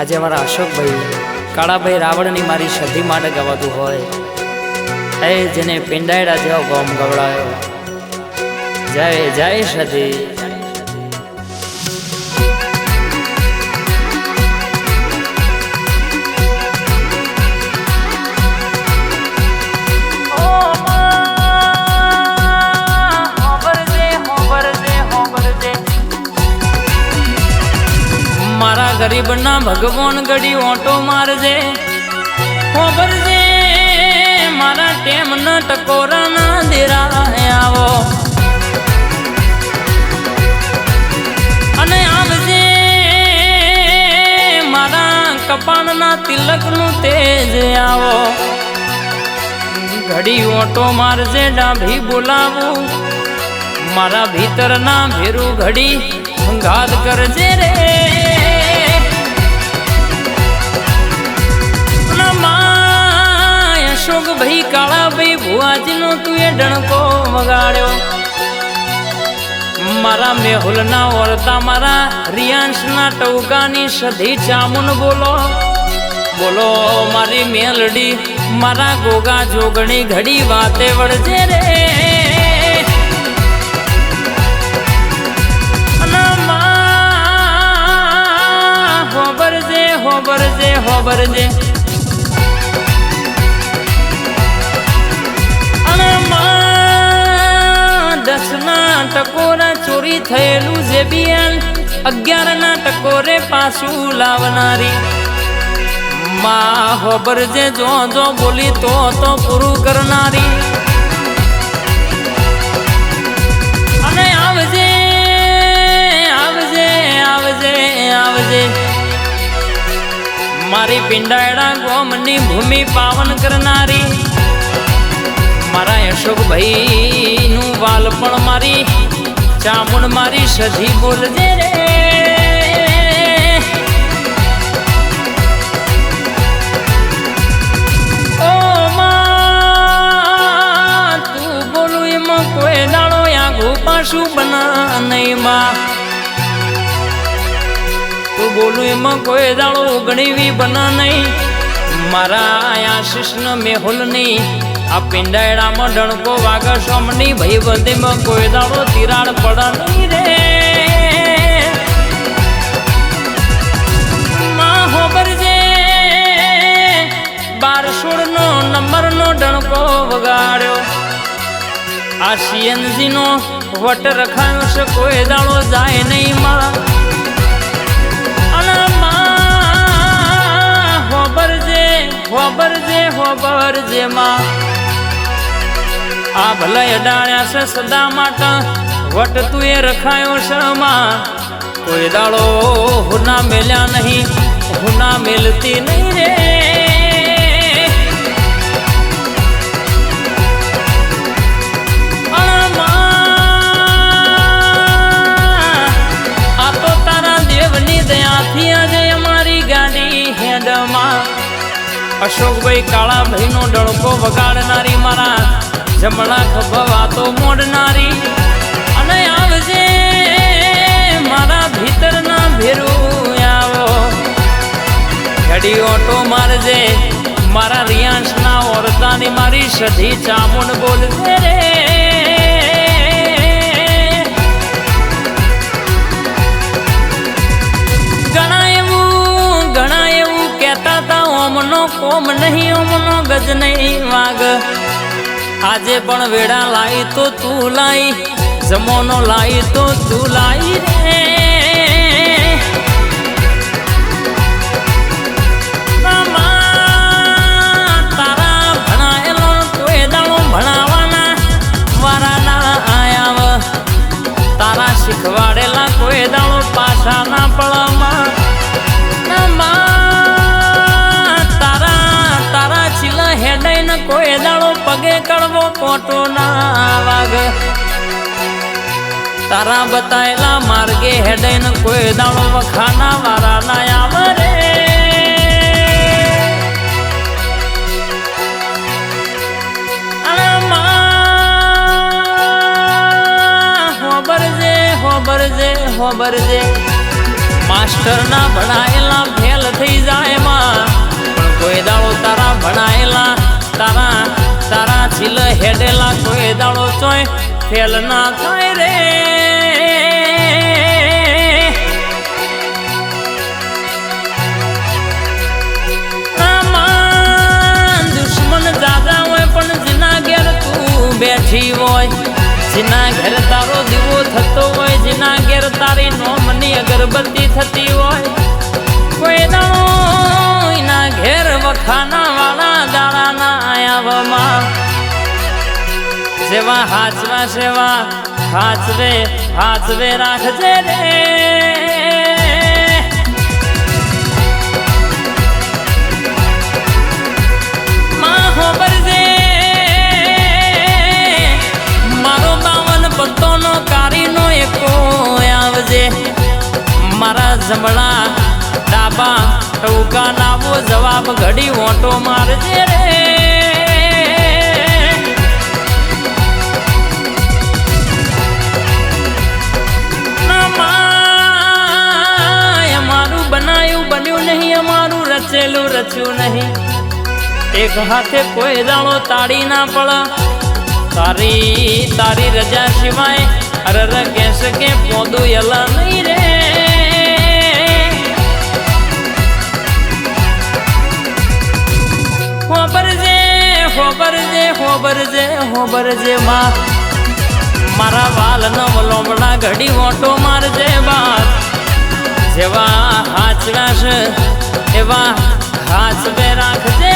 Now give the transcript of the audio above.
આજે અમારા અશોકભાઈ, કાળાભાઈ રાવણની મારી શ્રદ્ધિ માટે ગવાતું હોય. એ જેને પિંડાયડા જેવો ગોમ ગવડાયો. જય જય સધી ગરીબના ભગવાન ગડી ઓટો મારજે. ખોબરજે, મારા ટેમના ટકોરાના દેરા આવો. અને આવજે, મારા કપાળના તિલકનું તેજ આવો. ઘડી ઓટો મારજે, ડાભી બોલાવું. મારા ભીતરના ભેરું ઘડી ઘાત કરજે રે. ભાઈ કાળા ભાઈ ભુવાજીનો તું એ ડણકો વગાડ્યો. મારા મેહુલના ઓરતા મારા રિયાંશના ટૌકાની સધી ચામુન બોલો. બોલો, મારી મેલડી, મારા ગોગા જોગણી ઘડી વાતે વળજે રે. ચોરી થયેલું જે બિયાન અગિયારના ટકોરે પાછું લાવનારી. માં હોબરજે જો જો બોલી તો તો પૂરું કરનારી. અને આવજે આવજે આવજે આવજે. મારી પિંડાયડા ગોમની ભૂમિ પાવન કરનારી. મારા અશોકભાઈ નું વાલ પણ મારી ચામુંડ મારી સધી બોલજે રે. ઓ માં, તું બોલું એમાં કોઈ દાડો આઘું પાછું બના નહીં માં. તું બોલું એમાં કોઈ દાડો બના નહીં. મારા આશીષ મેહુલ નહીં આ પિંડાયડામાં ડણકો વાગર સોમની ભાઈ બંધીમાં કોઈ દાડો તિરાડ પડા નહીં રે. માં હોબરજે બાર સોળ નો નંબર નો ડણકો વગાડ્યો. આ સીએનજી નો વટ રખાયો છે, કોઈ દાડો જાય નહીં માં. જે માં હોબરજે હોબરજે હોબરજે માં. આ ભલે અડાણ્યા છે સદા માટે, વટ તું એ રખાયો છે માં કોઈ દાડો હુના મેલ્યા નહીં, હુના મેલતી નહીં રે. અશોકભાઈ કાળાભાઈ નો ડળકો વગાડનારી મારા જમણા ખભવા તો મોડનારી. અને આવજે, મારા ભીતરના ભેરું આવો. ઘડી ઓટો મારજે, મારા રિયાંશના ઓરતાની મારી સધી ચામુંડ બોલજે રે. ઘણા એવું ઘણા એવું કહેતા હતા ઓમનો કોમ નહીં, ઓમનો ગજ નહીં વાગ. આજે પણ વેડા લાઈ તો તું લાઈ જમોનો લાઈ તો તું લાઈ રે. કોટો ના વાગે. તારા બતાયેલા માર્ગે હેડાઈ ને કોઈ દાડો વખાના વારા ના આવે રે. અને માં, હોબરજે હોબરજે માસ્ટર ના ભણાયેલા ફેલ થઈ જાય માં. કોઈ દાડો તારા ભણાયેલા, તારા તારા છીલ હેડેલા કોઈ દાડો ચોય ફેલ ના થાય રે. દુશ્મન દાદા હોય પણ જેના ઘેર તું બેઠી હોય, જીના ઘેર તારો દીવો થતો હોય, જેના ઘેર તારી નોમની અગરબત્તી થતી હોય, કોઈ દાણો ઘેર વખાના વાળા દાડાના આયાવમાં. સેવા હાચવા, સેવા હાચવે હાચવે રાખજે રે. મારો જમણા ડાબા ટૌકા નાવો જવાબ ઘડી ઓટો મારજે રે. બનાયું બન્યું નહીં, અમારું રચેલું રચ્યું નહીં. એક હાથે કોઈ દાણો તાળી ના પડા તારી તારી રજા સિવાય અરર કેસ કે પોદું એલા નહીં હોબરજે હોબરજે મારા. વાલ ન લોમડા ઘડી ઓટો મારજે બાપ જેવા હાચવાશ એવા હાચવે રાખજે